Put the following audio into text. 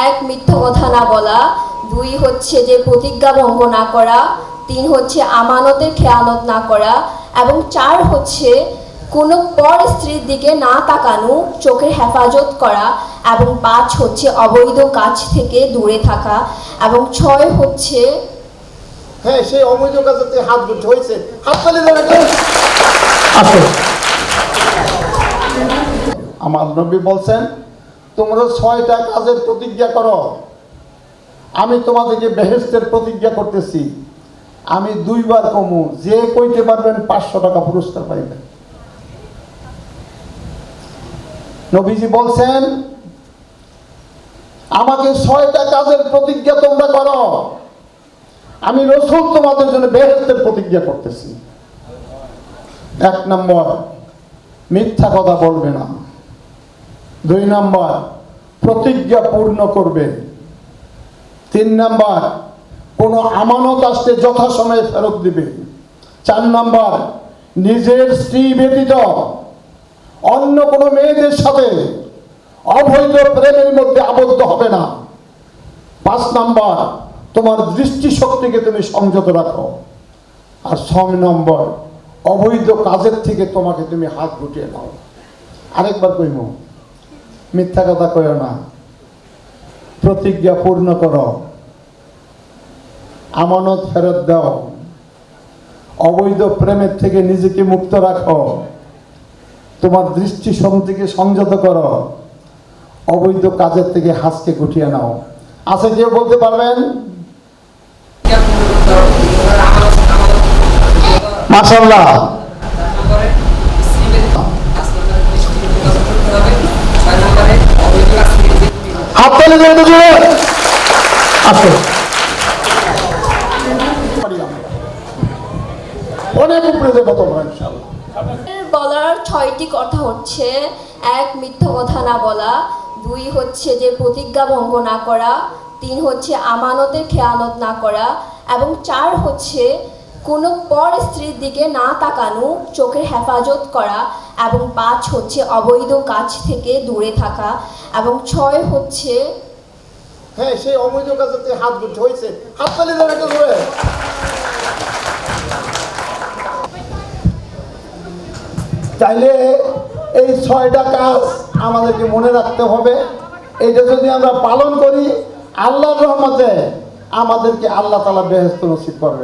এক মিথ্যা কথা না বলা দুই হচ্ছে যে প্রতিজ্ঞা ভঙ্গ না করা তিন হচ্ছে আমানতের খেয়ানত না করা এবং চার হচ্ছে কোনো পর স্ত্রীর দিকে না তাকানো চোখের হেফাজত করা এবং পাঁচ হচ্ছে অবৈধ কাজ থেকে দূরে থাকা এবং ছয় হচ্ছে হ্যাঁ সেই অবৈধ কাজে হাত হয়েছে তালি আমার নবী বলছেন তোমরা ছয়টা কাজের প্রতিজ্ঞা করো। আমি তোমাদেরকে বেহেস্তের প্রতিজ্ঞা করতেছি। আমি দুইবার কমু, যে কইতে পারবেন পাঁচশো টাকা পুরস্কার পাইবেন। নবীজি বলছেন, আমাকে ছয়টা কাজের প্রতিজ্ঞা তোমরা করো। আমি রসুল তোমাদের জন্য বেহেস্তের প্রতিজ্ঞা করতেছি। এক নম্বর, মিথ্যা কথা বলবে না। দুই নম্বর, প্রতিজ্ঞা পূর্ণ করবে। তিন নম্বর, কোনো আমানত আসতে যথাসময়ে ফেরত দিবে। চার নম্বর, নিজের স্ত্রী ব্যতীত অন্য কোনো মেয়েদের সাথে অবৈধ প্রেমের মধ্যে আবদ্ধ হবে না। পাঁচ নাম্বার, তোমার দৃষ্টিশক্তিকে তুমি সংযত রাখো। আর ছয় নম্বর, অবৈধ কাজের থেকে তোমাকে তুমি হাত গুটিয়ে নাও। আরেকবার কইম। মিথ্যা কথা কইও না। প্রতিজ্ঞা পূর্ণ করো। আমানত ফেরত দাও। অবৈধ প্রেমের থেকে নিজেকে মুক্ত রাখো। তোমার দৃষ্টি শক্তিকে সংযত করো। অবৈধ কাজের থেকে হাসকে গুটিয়ে নাও। আছে কেউ বলতে পারবেন? মাসাল্লাহ হাত তালি দেন তো জোরে আসো। অনেক উপরে বলার ছয়টি কথা হচ্ছে, এক, মিথ্যা কথা না বলা, দুই হচ্ছে যে প্রতিজ্ঞা ভঙ্গ না করা, তিন হচ্ছে আমানতের খেয়ানত না করা, এবং চার হচ্ছে কোনো পর স্ত্রীর দিকে না তাকানো, চোখের হেফাজত করা, এবং পাঁচ হচ্ছে অবৈধ কাজ থেকে দূরে থাকা এবং ছয় হচ্ছে হ্যাঁ সেই অবৈধ কাজে হাত গুট হয়েছে। হাত তালি দেন একটা জোরে তাইলে এই ছয়টা কাজ আমাদেরকে মনে রাখতে হবে। এটা যদি আমরা পালন করি, আল্লাহর রহমতে আমাদেরকে আল্লাহ তালা বেহেস্ত নসিব করবেন।